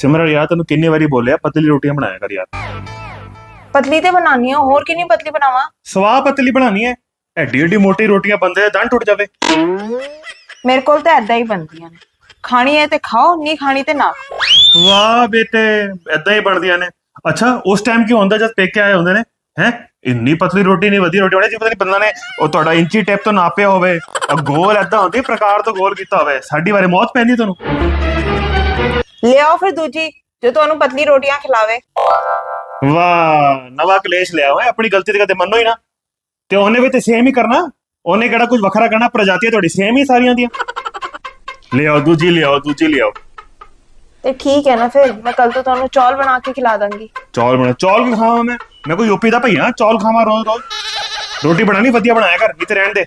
ਸਿਮਰਨ ਯਾਰ ਤੈਨੂੰ ਕਿੰਨੀ ਵਾਰੀ ਬੋਲਿਆ ਪਤਲੀ ਰੋਟੀਆਂ ਬਣਾਇਆ ਕਰ ਯਾਰ। ਪਤਲੀ ਤੇ ਬਣਾਉਣੀ ਆ ਹੋਰ ਕਿੰਨੀ ਪਤਲੀ ਬਣਾਵਾਂ? ਸਵਾਹ ਪਤਲੀ ਬਣਾਣੀ ਹੈ ਐਡੀ ਐਡੀ ਮੋਟੀ ਰੋਟੀਆਂ ਬੰਦੇ ਦਾ ਦੰਦ ਟੁੱਟ ਜਾਵੇ। ਮੇਰੇ ਕੋਲ ਤਾਂ ਐਦਾਂ ਹੀ ਬਣਦੀਆਂ ਨੇ। ਖਾਣੀ ਹੈ ਤੇ ਖਾਓ ਨਹੀਂ ਖਾਣੀ ਤੇ ਨਾ ਖਾਓ। ਵਾਹ ਬੇਟੇ ਐਦਾਂ ਹੀ ਬਣਦੀਆਂ ਨੇ। ਅੱਛਾ ਉਸ ਟਾਈਮ ਕੀ ਹੁੰਦਾ ਜਦ ਪੇਕੇ ਆਏ ਹੁੰਦੇ ਨੇ? ਹੈ? ਇੰਨੀ ਪਤਲੀ ਰੋਟੀ ਨਹੀਂ ਵਧੀਆ ਰੋਟੀ ਬਣੀ ਜੀ ਪਤਾ ਨਹੀਂ ਬੰਦਾ ਨੇ ਉਹ ਤੁਹਾਡਾ ਇੰਚੀ ਟੇਪ ਤੋਂ ਨਾਪਿਆ ਹੋਵੇ। ਗੋਲ ਐਦਾਂ ਹੁੰਦੀ ਪ੍ਰਕਾਰ ਤੋਂ ਗੋਲ ਕੀਤਾ ਹੋਵੇ। ਸਾਡੀ ਵਾਰੇ ਮੌਤ ਪੈਂਦੀ ਤੁਹਾਨੂੰ। ਲਿਆਓ ਫਿਰ ਦੂਜੀ ਜੋ ਤੁਹਾਨੂੰ ਪਤਲੀ ਰੋਟੀਆਂ ਖਿਲਾਵੇ। ਵਾਹ ਨਵਾਂ ਕਲੇਸ਼ ਲਿਆ ਹੋਇਆ ਆਪਣੀ ਗਲਤੀ ਤੇ ਕਦੇ ਮੰਨੋ ਹੀ ਨਾ। ਤੇ ਉਹਨੇ ਵੀ ਤੇ ਸੇਮ ਹੀ ਕਰਨਾ। ਉਹਨੇ ਕਿਹੜਾ ਕੁਝ ਵੱਖਰਾ ਕਰਨਾ ਪ੍ਰਜਾਤੀਆਂ ਤੁਹਾਡੀ ਸੇਮ ਹੀ ਸਾਰੀਆਂ ਦੀਆਂ। ਲਿਆਓ ਦੂਜੀ ਲਿਆਓ ਦੂਜੀ ਲਿਆਓ। ਤੇ ਠੀਕ ਹੈ ਨਾ ਫਿਰ ਮੈਂ ਕੱਲ ਤੋਂ ਤੁਹਾਨੂੰ ਚੌਲ ਬਣਾ ਕੇ ਖਿਲਾ ਦਾਂਗੀ। ਚੌਲ ਬਣਾ ਚੌਲ ਵੀ ਖਾਵਾਂ ਮੈਂ। ਮੈਂ ਕੋਈ ਯੂਪੀ ਦਾ ਭਈਆ ਚੌਲ ਖਾਵਾਂ ਰੋਜ਼ ਰੋਜ਼ ਰੋਟੀ ਬਣਾਣੀ ਵਧੀਆ ਬਣਾਇਆ ਕਰ ਨਹੀਂ ਤੇ ਰਹਿਣ ਦੇ।